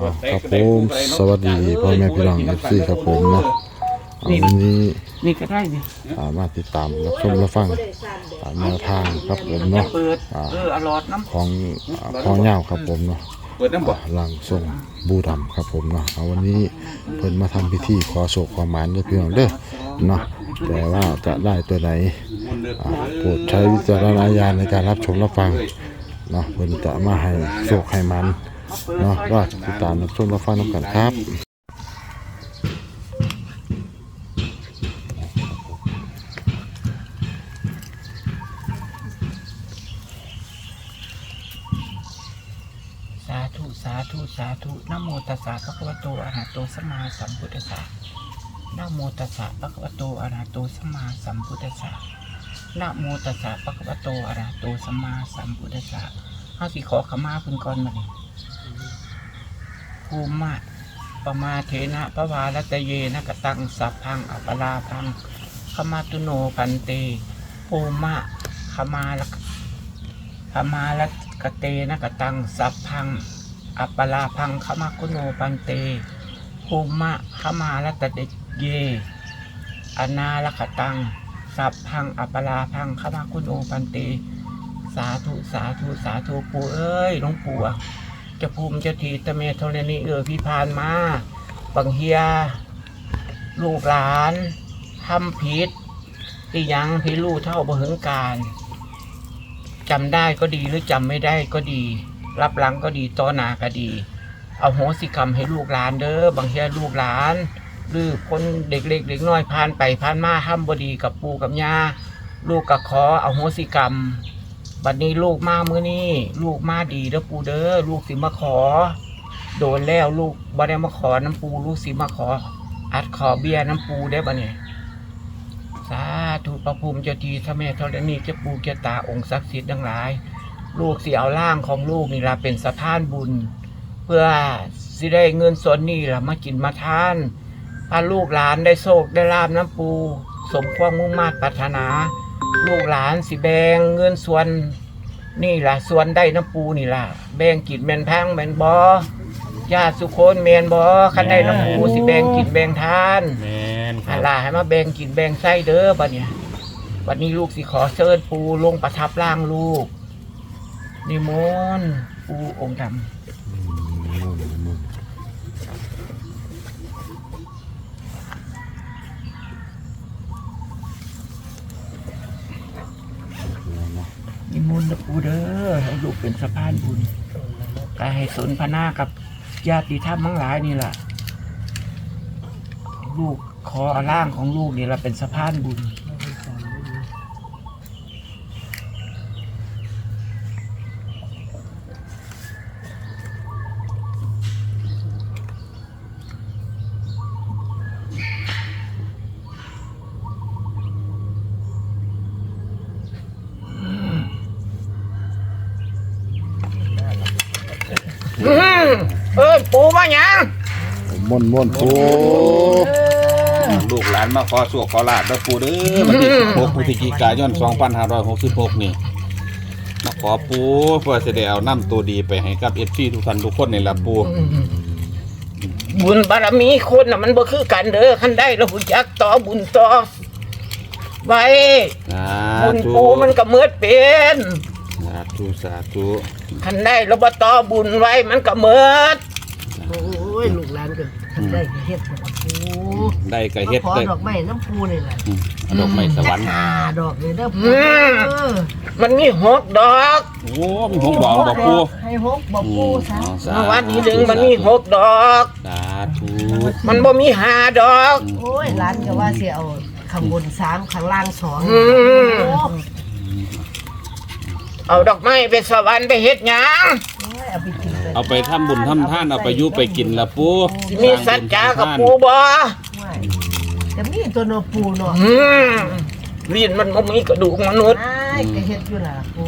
อ่าครับผมสวัสดีพ่อแม่พี่น้องเอฟซีครับผมเนาะอ่าวันนี้นี่ก็ได้ดิอ่ามาติดตามรับชมรับฟังตามแนวทางครับผมเนาะเปิด อ่าเอออรอดน้ของอ่าพ่อเง่าครับผมเนาะเปิดน้ำบ่ อ่าหลังทรงบูดำครับผมเนาะเอาวันนี้เพิ่นมาทำพิธีขอโศกความหมานเด้อพี่น้องเด้อเนาะแต่ว่าจะได้ตัวไหนอ่าโปรดใช้วิจารณญาณในการรับชมรับฟังเนาะเพิ่นจะมาให้โศกให้มันำ เนาะก็ติดตามรับชมรับฟังน้ำกันครับสาธุสาธุสาธุนโมตัสสะภะคะวะโตอะระหะโตสัมมาสัมพุทธัสสะนโมตัสสะภะคะวะโตอะระหะโตสัมมาสัมพุทธัสสะนโมตัสสะภะคะวะโตอะระหะโตสัมมาสัมพุทธัสสะเฮาสิขอขมาเพิ่นก่อนมานี่ ภูมิมะปมาเทนะปะวาลตเยนะกตังสัพพังอัปปลาพังขมาตุโนพันเตภูมิมะขมาละธรรมาลกเตนะกตังสัพพังอัปปลาพังขมาคุโนปันเตภูมะขมาลตเดเยอนาลกตังสัพพังอัปปลาพังขมาคุโนปันเตสาธุสาธุสาธุปู่เอ้ยหลวงปู่ เจะภูมิเจะทีตะเมธรณีเออพี่พานมาบังเฮีย ลูกหลานทำผิดที่ยังพี่ลูกเท่าบ่เหิงการจำได้ก็ดีหรือจำไม่ได้ก็ดี รับหลังก็ดีต่อหนาก็ดี เอาโหสิกรรมให้ลูกหลานเด้อบางทียลูกหลานหรือคนเด็กเล็กเด็กน้อยผ่านไปผ่านมาห้ามบดีกับปู่กับย่าลูกก็ขอเอาโหสิกรรม บัดนี้ลูกมามื้อนี้ลูกมาดีเด้อปูเด้อลูกสิมาขอ โดนแล้วลูกบ่ได้มาขอน้ำปูลูกสิมาขอ อัดขอเบียน้ำปูได้บ่เนี่ยสาธุพระภูมิเจ้าทีพระแม่ธรณีเจ้าปูเจ้าตาองค์ศักดิ์สิทธิ์ทั้งหลาย ลูกสิเอาร่างของลูกนี่ละเป็นสะพานบุญ เพื่อสิได้เงินส่วนนี้ละมากินมาทานพาลูกหลานได้โชคได้ลาบน้ำปู สมความมุ่งมา่ปรารถนา ลูกหลานสิแบ่งเงินส่วนนี่ล่ะส่วนได้น้ำปูนี่ล่ะ แบ่งกินแมนแพงแมนบอญาติสุคนแมนบอคันได้น้ำปูสิแบ่งกินแบ่งทานแมนคอารับลาให้มาแบ่งกินแบ่งไส้เด้อบัดเนี่ยบัดนี้ลูกสิขอเชิญปูลงประทับร่างลูกนิมนต์ปูองค์ดำ นิ มนต์นะปูเด้อให้ลูกเป็นสะพานบุญก็ให้สนพนากับญาติธรรมทั้งหลายนี่แหละลูกขอเอาร่างของลูกนี่แหละเป็นสะพานบุญ อืมเอ้ย ปูมาหยังม่วนม่วนโอ้ลูกหลานมาขอสวกขอลาบแล้วปูเด้อวันที่16พฤศจิกายน2566 นี่ มาขอปูเพื่อจะได้เอาน้ำตัวดีไปให้กับ FC ทุกท่านทุกคนในละปูบุญบารมีคนน่ะมันบ่คือกันเด้อคันได้แล้วหุ่จักต่อบุญต่อไว้สาบุญธุปูมันก็เมือดเป็นสาธุสาธุคันได้แล้วบ่ต่อบุญไว้มันก็เมือด โอ้ยลูกหลานกันทันได้ก็เฮ็ดบ่ล่ะปูได้ก็มาเฮ็ดขอได้ดอกไม้น้ำปูนี่แหละอืมเอาดอกไม้สวรรค์หาดอกเลยเด้อปูอืมเออมันมีหกดอกโอ้มีหกดอกบอกปูให้หกบอกปูซะอืมสาเมื่อธุวันนี้ดึงมันมีหกดอก สาธุมันบ่มีห้าดอก โอ้ยหลานก็ว่าสิเอาข้างบนสามข้างล่างสองอืม โอ้เอาดอกไม้ไปสวรรค์ไปเฮ็ดหยังยเอาไปกิน เลยเอาไปทำบุญทำทานเอาไปอยุไปกินละปูสิมีสัจจากับปูบ่ว้ายแต่มีตัวเนอปูเนาะอืมลิ้นมันบ่มีกระดูกมนุษย์อ้ายก็เฮ็ดอยู่ล่ะปู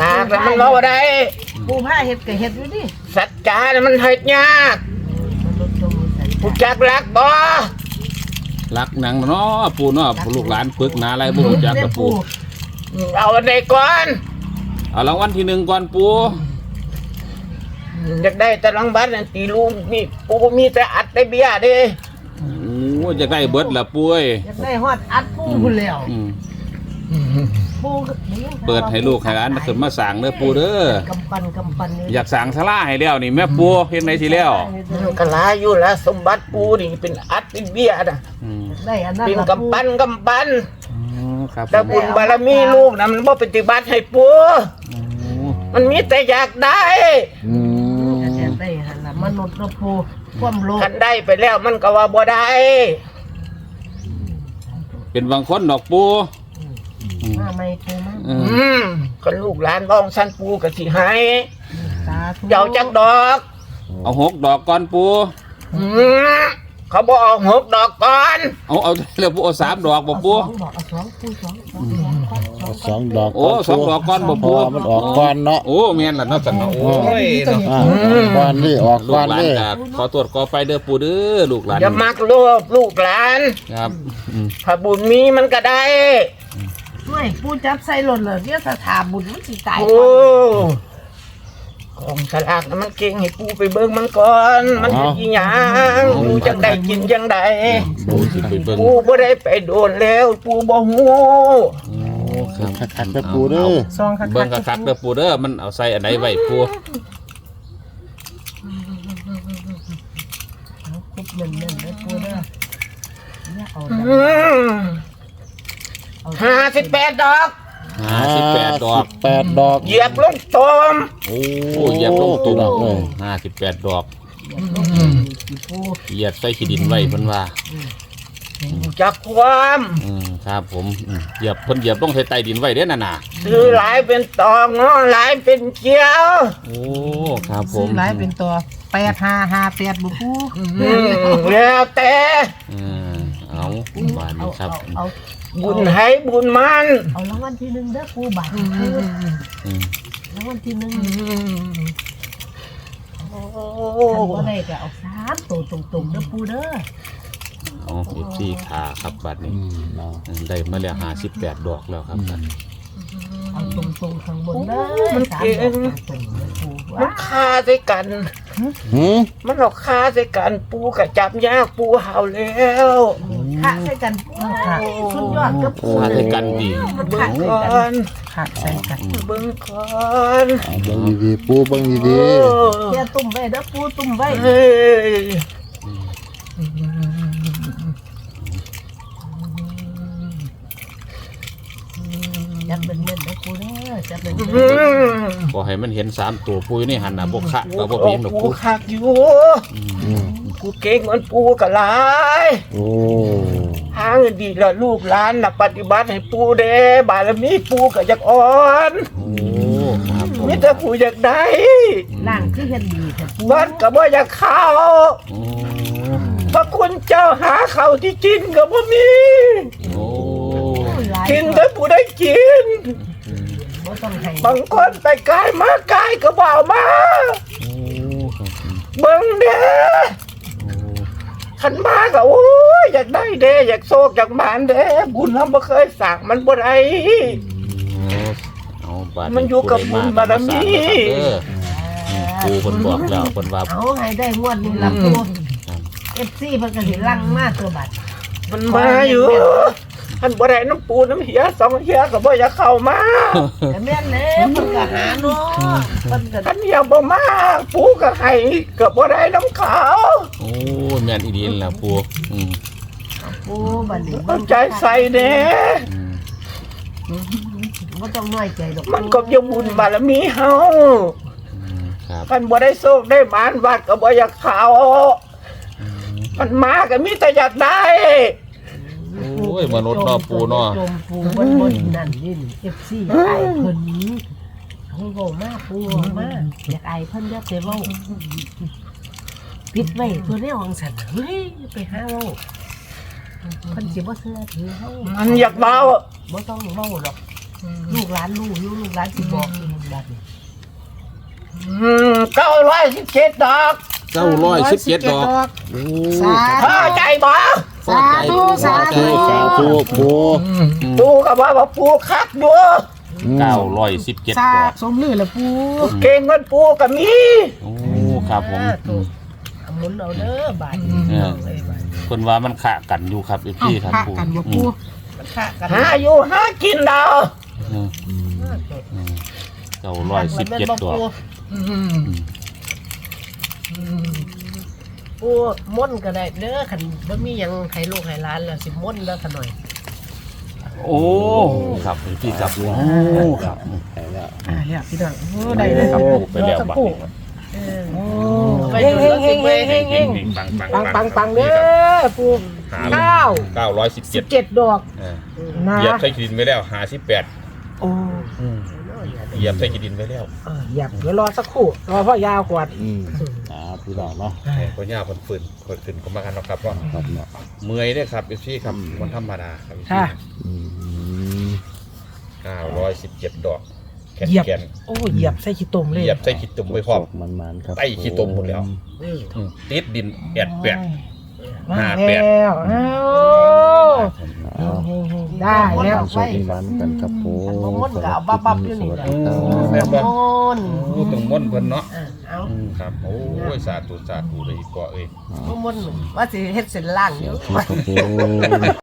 ปากแล้วมันเว้าได้ปูผ้าเฮ็ดก็เฮ็ดอยู่ดิสัจจาน่ะมันเฮ็ดยากมันลดตรงสันผู้จักรักบ่รักหนังเนาะปูเนาะลูกหลานปึกหนาอะไรบุญจักกับปูเอาอันใดก่อนเอารางวัลที่หนึ่งก่อนปู ออยากได้แต่ลังบัตรนั่นตีลูกนี่ปูมีแต่อัดได้เบียร์เด้โอ้จะได้เบิดละปุ้ยอยากได้ฮอดอัดปูพุ่นแล้วอืมปูก็เปิดให้ลูกให้หลานขึ้นมาสั่งเด้อปูเด้อกำปั้นกำปั้นเลอยากสั่งสลาให้แล้วนี่แม่ปูเฮ็ดไหนสิแล้วมันก็หลายอยู่แล้วสมบัติปูนี่เป็นอัดเป็นเบียร์น่ะอืมได้อันนั้นเป็นละกำปั้นกำปั้นอ๋อครับแต่บุญบารมีลูกนะมันบ่ปฏิบัติให้ปู โอ้มันมีแต่อยากได้ อืมอยาก ได้หันละมนุษย์ละปูความโลภคันได้ไปแล้วมันก็ว่าบ่ได้เป็นบางคนดอกปูอืมมาไม่ปูมาอืมอืมก็ลูกหลานบ้องสั้นปูก็สิให้สาธุเจ้าจักดอก เอาหกดอกก่อนปูอืมเขาบอกเอาหกดอกก่อน เอาเอาแล้วปูเอาสามดอกบ่ปูเอาสองดอกเอาสองปูสองสองสองก้อน สองสองดอกโอ้สองดอกก่อนบ่เพปูราะว่ามันออกก่อนเนาะ โอ้แม่นล่ะเนาะจังเนาะโอ้ยเนาะอ่าออกก่อนนี่ออกลูก่อกนหลานนี่ก็ขอตรวจขอไปเด้อปูเด้อลูกหลานอย่ามักลูกลูกหลานครับอืมถ้าบุญมีมันก็ได้ด้วยปูจับใส่หล่นเลยเดี๋ยวถ้าถาบุญมันสิตายโอ้ของสลากน่ะมันเก่งให้ปูไปเบิ่งมันก่อน มันเป็นอีหยังปูจังได้กินจังไดปูสิไปเบิ่งปูบ่ได้ไปโดนแล้วปูบ่ฮู้โอ้ ครับคักๆไปปูเด้อ ซองคักๆเบิ่งคักๆเด้อปูเด้อมันเอาใส่อันไหนไว้ปูเอาคุบเงินเงินเลยปูเด้อเนี่ยเอาอืมเอาห้าสิบแปดดอก ห้าสิบแปดดอกแปดดอกเหยียบลงตมโอ้เหยียบลงตัตุ่วมดอกเลยห้าสิบแปดดอกกี่ปูเหยียบใส่ขี้ดินไว้เพิ่นว่า จักความอืมครับผมอืมเหยียบเพิ่นเหยียบลงใส่ใต้ดินไว้เด้อน่ะน่ะซื้อหลายเป็นตองเนาะหลายเป็นเกียวโอ้ครับผซื้อมหลายเป็นตัวแปดห้าห้าแปดบุปูอืมแล้วแต่อืมเอาบานเอานี้ครับเอาเอา บุญให้บุญมันเอารางวัลที่หนึ่งเด้อปูบาทปูอืมรางวัลที่หนึ่งโอ้ทำอะไรก็เอาสามตัวตรงๆเด้อปูเด้อ เอาเอฟซีขาครับบัดอืนี้มเนาะอืมได้มาแล้วห้าสิบแปดดอกแล้วครับบัดนี้เอาตรงๆข้างบนเด้อสามดอกตรงๆเด้อปูมัว้านคาใส่กัน หืมมันเอาคาใส่กันปูกับจับยากปูเห่าแล้วขะใส่กันปูค่ะสุดยอดกับปูมาด้วยกันดีมันเบิ่ขะงใส่ก่กัอนนขะใส่กันเบิ่งก่อนเอาเบิ่งดีๆปูเบิ่งดีโอ้แค่ตุ่มไว้เด้อปูตุ่มไว้เฮ้ย จับเป็นเม็ดเด้อปูเด้อจับเป็นเม็ดอืมพอให้มันเห็นสามตัวปูอยู่นี่หันหน้าบกขะก็บ่เป็นหรอกปูปูคักอยู่ๆอืมปูเก่งเหมือนปูกะหลายโอ้หางดีละลูกหลานน่ะปฏิบัติให้ปูเด้บารมีปูก็อยากอ่อนโอ้ครับผมมีแต่ปูอยากได้ล่างคือเฮ็ดดีแต่ปูวัดก็บ่อยากเข้าโอ้ พระคุณเจ้าหาเขาวที่กินก็บ่มี โอ้หลายกินแต่ปูได้กิน บ่ต้องให้บางคนไปกายมากายก็บ่เอามา โอ้ครับผมเบิ่งเด้โอ้ขันมาก็โอ้ยอยากได้เด้อยากโชคอยากหมานเด้บุญเราบ่เคยสั่งมันบ่ได้เอาบาดมันอยู่กับบุญบารมีเด้ออืมปูเพิ่นบอกแล้วเพิ่นว่า เอาให้ได้งวดนี้ล่ะปู FC เพิ่นก็สิลังมาตัวบัดมันมาอยู่ท่านบ่ได้น้ำปูน้ำเหียสองเหียก็บ่อยากเข้ามาแต่แม่นแล้วเพิ่นก็หาเนาะเพิ่นก็ท่านเหียบ่มาปูก็ให้ก็บ่ได้น้ำขาวโอ้ยแม่นอีดีนล่ะปูอืมปูบัดนี้เอาใจใส่แน่อืมบ่ต้องน้อยใจดอกมันก็จะบุญบารมีเฮาอืมครับท่านบ่ได้โชคได้หมานวัดก็บ่อยากเข้า มันมาก็มีแต่อยากได้ โอ้ยมนุษย์เนาะปูเนาะจมปูเบิ่นบ่นั่นนี่ FC อายเพิ่นให้เว้ามาปูเว้ามาอยากอายเพิ่นอย่าไปเว้าปิดไว้ตัวแนวของสันเฮ้ยไปหาเว้าเพิ่นสิบ่เชื่อถือเฮามันอยากเบาบ่ต้องเว้าดอกลูกหลานรู้อยู่ลูกหลานสิบอกเองบัดนี้อืมเก้าร้อยสิบเจ็ดดอก เก้าร้อยสิบเจ็ดดอกโอ้สาพอใจบ่พอใจสาธุพอใจสาธุปูปูก็ว่าว่าปูคักอยู่เก้าร้อยสิบเจ็ดสาดอกสมลือละปูเก่งเงินปูก็มีโอ้ครับผมถูกเอาหมุนเอาเด้อบาดเออเลยบาดเพิ่นว่ามันขะกันอยู่ครับพี่ครับปูกันบ่อืปูมมันฆ่ากันหาอยู่หากินดาวเอออืมอืมเก้าร้อยสิบเจ็ดตัวอืมอืม ปูม่นก็ได้เด้อคันบ่มีหยังให้ลูกให้หลานแล้วสิม่นแล้วขะหน่อยโอ้ครับพี่ครับโอ้ครับไปแล้วอ่าเนี่ยพี่น้องโอ้ได้ได้เลเลยยคครัรับบปูไปแล้วบัดนี้เออโอ้ไปเฮดูงเฮงเฮงเฮงเฮงเฮงปังปังปังปังเด้อปูเก้าเก้าร้อยสิบสิเจ็บดเจ็ดดอกนะเหยียบใส่ขีดินไว้แล้วหาสิบแปดโอ้ เหยียบใส่ขีดินไว้แล้วเออหยับเดี๋ยวรอสักครู่รอพ่อยาวกว่าอืมอ่าพี่น้องเนาะพ่อย่าเพิ่นฝืนเพิ่นขึ้นก็มากันเนาะครับว่าครับเนาะเมื่อยเด้อครับพี่ครับมันธรรมดาครับค่ะอืมเก้าร้อยสิบเจ็ดดอกแขนเหยียบแขนโอ้เหยียบใส่ขี้ตุ่มเลยเหยียบใส่ขีดตุ่มไว้พร้อมมันมันๆครับไต้ขี้ตุ่มหมดแล้วอืมอืมติดดินแอดแปดมาห้าแปดแล้วเอ้า เอาเฮงเฮงได้แล้วโชคดีมันกันครับผมอันบ่ม่นก็เอาบับๆอยู่นี่สวัสแหละดีครับแม่นบ่ม่นโอ้ตรงม่อนเพิ่นเนาะอะเอาอืมครับโอ้ยสาธุสาธุเลยอีกเกาะเอ้ยบ่ม่นว่าสิเฮ็ดเส้นล่างอยู่ครับผม